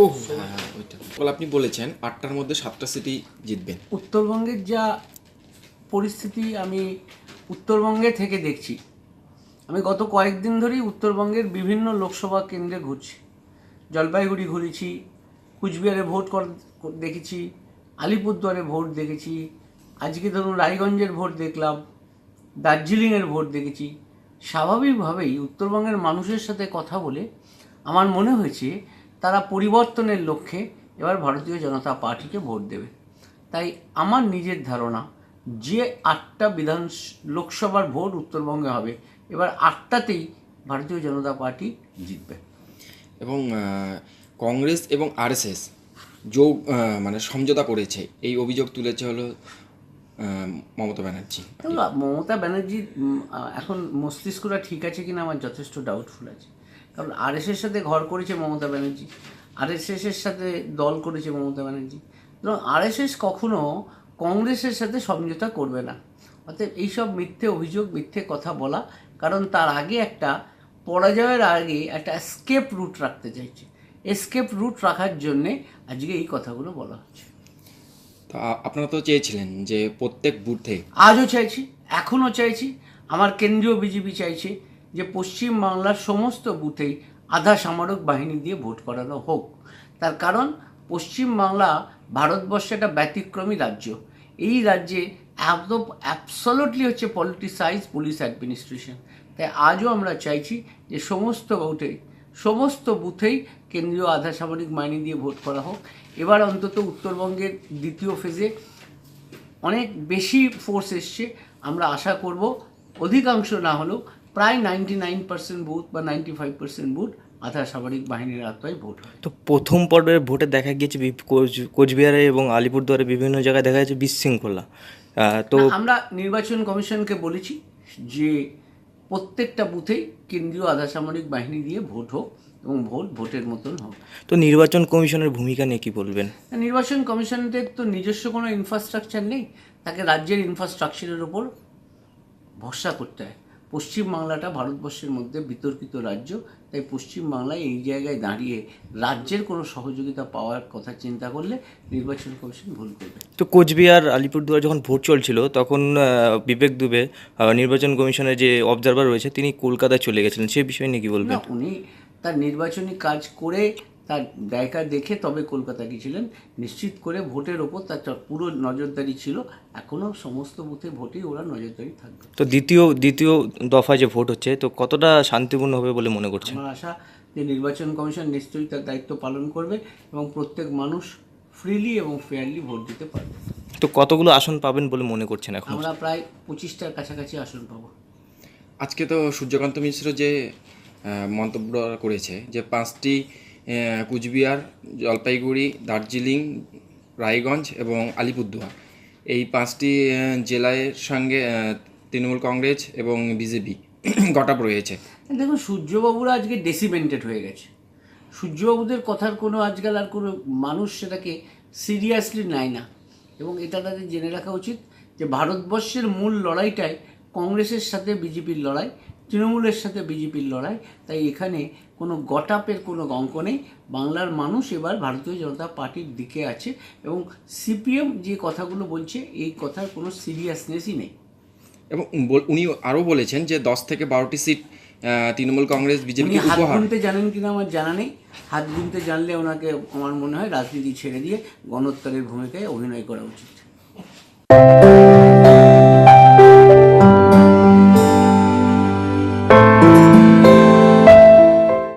ও হ্যাঁ হ্যাঁ ওইটা। বলে আপনি বলেছেন আটটার মধ্যে সাতটা সিটি জিতবেন। উত্তরবঙ্গের যা পরিস্থিতি আমি উত্তরবঙ্গে থেকে দেখছি আমি গত কয়েকদিন ধরেই উত্তরবঙ্গের বিভিন্ন লোকসভা কেন্দ্রে ঘুরছি। জলপাইগুড়ি ঘুরেছি কুচবিহারে ভোট দেখেছি আলিপুরদুয়ারে ভোট দেখেছি আজকে ধরুন রায়গঞ্জের ভোট দেখলাম দার্জিলিংয়ের ভোট দেখেছি। স্বাভাবিকভাবেই উত্তরবঙ্গের মানুষের সাথে কথা বলে আমার মনে হয়েছে তারা পরিবর্তনের লক্ষ্যে এবার ভারতীয় জনতা পার্টিকে ভোট দেবে। তাই আমার নিজের ধারণা যে আটটা বিধান লোকসভার ভোট উত্তরবঙ্গে হবে এবার আটটাতেই ভারতীয় জনতা পার্টি জিতবে। এবং কংগ্রেস এবং আরএসএস যোগ মানে সমঝোতা করেছে। এই অভিযোগ তুলেছে হলো মমতা ব্যানার্জি। মমতা ব্যানার্জির এখন মস্তিষ্কটা ঠিক আছে কিনা আমার যথেষ্ট ডাউটফুল আছে। কারণ আরএসের সাথে ঘর করেছে মমতা ব্যানার্জি। আরএসএসের সাথে দল করেছে মমতা ব্যানার্জি। এবং আরএসএস কখনো কংগ্রেসের সাথে সমঝোতা করবে না। অতএব এইসব মিথ্যে অভিযোগ মিথ্যে কথা বলা কারণ তার আগে একটা পরাজয়ের আগে একটা স্কেপ রুট রাখতে চাইছে। এসকেপ রুট রাখার জন্যে আজকে এই কথাগুলো বলা হচ্ছে। তা আপনারা তো চেয়েছিলেন যে প্রত্যেক বুথে আজও চাইছি এখনও চাইছি। আমার কেন্দ্রীয় বিজেপি চাইছে। যে পশ্চিম বাংলার সমস্ত বুথেই আধা সামরিক বাহিনী দিয়ে ভোট করানো হোক। তার কারণ, পশ্চিম বাংলা ভারতবর্ষে একটা ব্যতিক্রমী রাজ্য। এই রাজ্যে একদম অ্যাবসলুটলি হচ্ছে পলিটিসাইজ পুলিশ অ্যাডমিনিস্ট্রেশন তাই আজও আমরা চাইছি যে সমস্ত বুথেই সমস্ত বুথেই কেন্দ্রীয় আধা সামরিক বাহিনী দিয়ে ভোট করা হোক। এবার অন্তত উত্তরবঙ্গের দ্বিতীয় ফেজে অনেক বেশি ফোর্স এসছে। আমরা আশা করব অধিকাংশ না হলেও প্রায় নাইনটি নাইন পার্সেন্ট বুথ বা নাইনটি ফাইভ পার্সেন্ট বুথ আধা সামরিক বাহিনীর আত্মায় ভোট হয়। তো প্রথম পর্বের ভোটে দেখা গিয়েছে কোচবিহারে এবং আলিপুরদুয়ারে বিভিন্ন জায়গায় দেখা যাচ্ছে বিশৃঙ্খলা। তো আমরা নির্বাচন কমিশনকে বলেছি যে প্রত্যেকটা বুথেই কেন্দ্রীয় আধা সামরিক বাহিনী দিয়ে ভোট হোক এবং ভোট ভোটের মতন হোক। তো নির্বাচন কমিশনের ভূমিকা নিয়ে কি বলবেন? নির্বাচন কমিশনের তো নিজস্ব কোনো ইনফ্রাস্ট্রাকচার নেই তাকে রাজ্যের ইনফ্রাস্ট্রাকচারের উপর ভরসা করতে হয়। পশ্চিমবাংলাটা ভারতবর্ষের মধ্যে বিতর্কিত রাজ্য তাই পশ্চিমবাংলায় এই জায়গায় দাঁড়িয়ে রাজ্যের কোনো সহযোগিতা পাওয়ার কথা চিন্তা করলে নির্বাচন কমিশন ভুল করবে। তো কোচবিহার আলিপুরদুয়ার যখন ভোট চলছিল তখন বিবেক দুবে নির্বাচন কমিশনের যে অবজারভার রয়েছে তিনি কলকাতায় চলে গেছিলেন। সে বিষয় নিয়ে কি বলবেন? উনি তার নির্বাচনী কাজ করে তার জায়গা দেখে তবে কলকাতা গিয়েছিলেন নিশ্চিত করে ভোটের ওপর তার পুরো নজরদারি ছিল। এখনও সমস্ত বুথে ভোটেই ওরা নজরদারি থাকবে। তো দ্বিতীয় দ্বিতীয় দফায় যে ভোট হচ্ছে তো কতটা শান্তিপূর্ণ হবে বলে মনে করছে আমার আশা যে নির্বাচন কমিশন নিশ্চয়ই তার দায়িত্ব পালন করবে এবং প্রত্যেক মানুষ ফ্রিলি এবং ফেয়ারলি ভোট দিতে পারবে। তো কতগুলো আসন পাবেন বলে মনে করছেন এখন? আমরা প্রায় পঁচিশটার কাছাকাছি আসন পাবো। আজকে তো সূর্যকান্ত মিশ্র যে মন্তব্য করেছে যে পাঁচটি কুচবিহার, জলপাইগুড়ি, দার্জিলিং, রায়গঞ্জ এবং আলিপুরদুয়ার। এই পাঁচটি জেলার সঙ্গে তৃণমূল কংগ্রেস এবং বিজেপি গটাপ রয়েছে। দেখুন, সূর্যবাবুরা আজকে ডেসিমেন্টেড হয়ে গেছে। সূর্যবাবুদের কথার কোনো আজকাল আর কোনো মানুষ সেটাকে সিরিয়াসলি নেয় না। এবং এটা তাদের জেনে রাখা উচিত যে, ভারতবর্ষের মূল লড়াইটাই কংগ্রেসের সাথে বিজেপির লড়াই তৃণমূলের সাথে বিজেপির লড়াই তাই এখানে কোনো গটাপের কোনো অঙ্ক নেই। বাংলার মানুষ এবার ভারতীয় জনতা পার্টির দিকে আছে এবং সিপিএম যে কথাগুলো বলছে এই কথার কোনো সিরিয়াসনেসই নেই। এবং উনি আরও বলেছেন যে দশ থেকে বারোটি সিট তৃণমূল কংগ্রেস বিজেপি হাত গুনতে জানেন কিনা আমার জানা নেই। হাত গুনতে জানলে ওনাকে আমার মনে হয় রাজনীতি ছেড়ে দিয়ে গণহত্যারের ভূমিকায় অভিনয় করা উচিত।